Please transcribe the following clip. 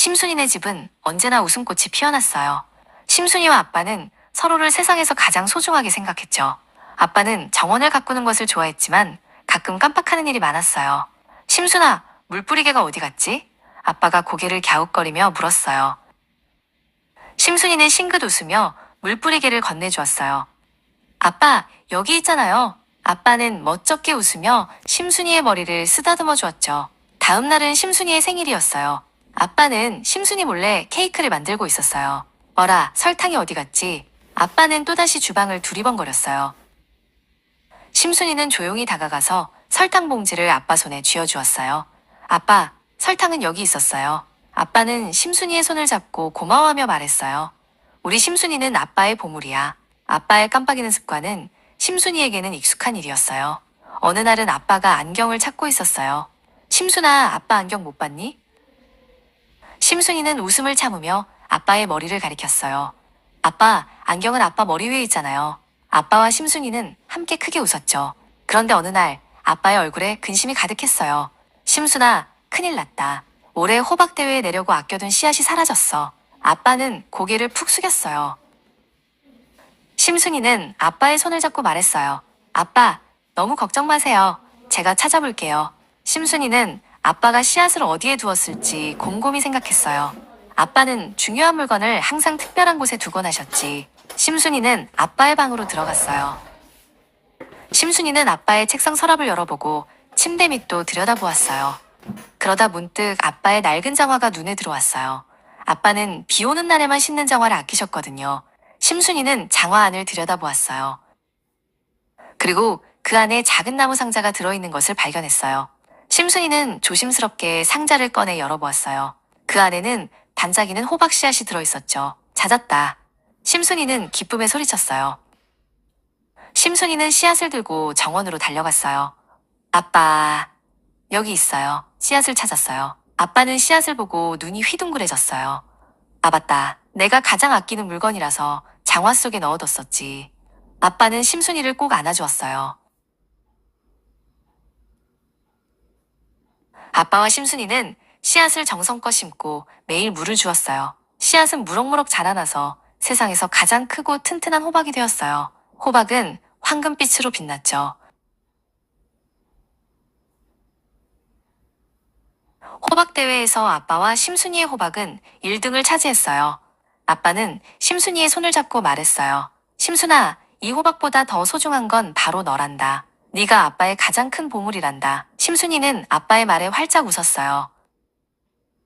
심순이네 집은 언제나 웃음꽃이 피어났어요. 심순이와 아빠는 서로를 세상에서 가장 소중하게 생각했죠. 아빠는 정원을 가꾸는 것을 좋아했지만 가끔 깜빡하는 일이 많았어요. 심순아, 물뿌리개가 어디 갔지? 아빠가 고개를 갸웃거리며 물었어요. 심순이는 싱긋 웃으며 물뿌리개를 건네주었어요. 아빠, 여기 있잖아요. 아빠는 멋쩍게 웃으며 심순이의 머리를 쓰다듬어 주었죠. 다음 날은 심순이의 생일이었어요. 아빠는 심순이 몰래 케이크를 만들고 있었어요. 어라, 설탕이 어디 갔지? 아빠는 또다시 주방을 두리번거렸어요. 심순이는 조용히 다가가서 설탕 봉지를 아빠 손에 쥐어주었어요. 아빠, 설탕은 여기 있었어요. 아빠는 심순이의 손을 잡고 고마워하며 말했어요. 우리 심순이는 아빠의 보물이야. 아빠의 깜빡이는 습관은 심순이에게는 익숙한 일이었어요. 어느 날은 아빠가 안경을 찾고 있었어요. 심순아, 아빠 안경 못 봤니? 심순이는 웃음을 참으며 아빠의 머리를 가리켰어요. 아빠, 안경은 아빠 머리 위에 있잖아요. 아빠와 심순이는 함께 크게 웃었죠. 그런데 어느 날 아빠의 얼굴에 근심이 가득했어요. 심순아, 큰일 났다. 올해 호박대회에 내려고 아껴둔 씨앗이 사라졌어. 아빠는 고개를 푹 숙였어요. 심순이는 아빠의 손을 잡고 말했어요. 아빠, 너무 걱정 마세요. 제가 찾아볼게요. 심순이는 아빠가 씨앗을 어디에 두었을지 곰곰이 생각했어요. 아빠는 중요한 물건을 항상 특별한 곳에 두곤 하셨지. 심순이는 아빠의 방으로 들어갔어요. 심순이는 아빠의 책상 서랍을 열어보고 침대 밑도 들여다보았어요. 그러다 문득 아빠의 낡은 장화가 눈에 들어왔어요. 아빠는 비 오는 날에만 신는 장화를 아끼셨거든요. 심순이는 장화 안을 들여다보았어요. 그리고 그 안에 작은 나무 상자가 들어있는 것을 발견했어요. 심순이는 조심스럽게 상자를 꺼내 열어보았어요. 그 안에는 반짝이는 호박 씨앗이 들어있었죠. 찾았다. 심순이는 기쁨에 소리쳤어요. 심순이는 씨앗을 들고 정원으로 달려갔어요. 아빠, 여기 있어요. 씨앗을 찾았어요. 아빠는 씨앗을 보고 눈이 휘둥그레졌어요. 아, 맞다. 내가 가장 아끼는 물건이라서 장화 속에 넣어뒀었지. 아빠는 심순이를 꼭 안아주었어요. 아빠와 심순이는 씨앗을 정성껏 심고 매일 물을 주었어요. 씨앗은 무럭무럭 자라나서 세상에서 가장 크고 튼튼한 호박이 되었어요. 호박은 황금빛으로 빛났죠. 호박 대회에서 아빠와 심순이의 호박은 1등을 차지했어요. 아빠는 심순이의 손을 잡고 말했어요. 심순아, 이 호박보다 더 소중한 건 바로 너란다. 네가 아빠의 가장 큰 보물이란다. 심순이는 아빠의 말에 활짝 웃었어요.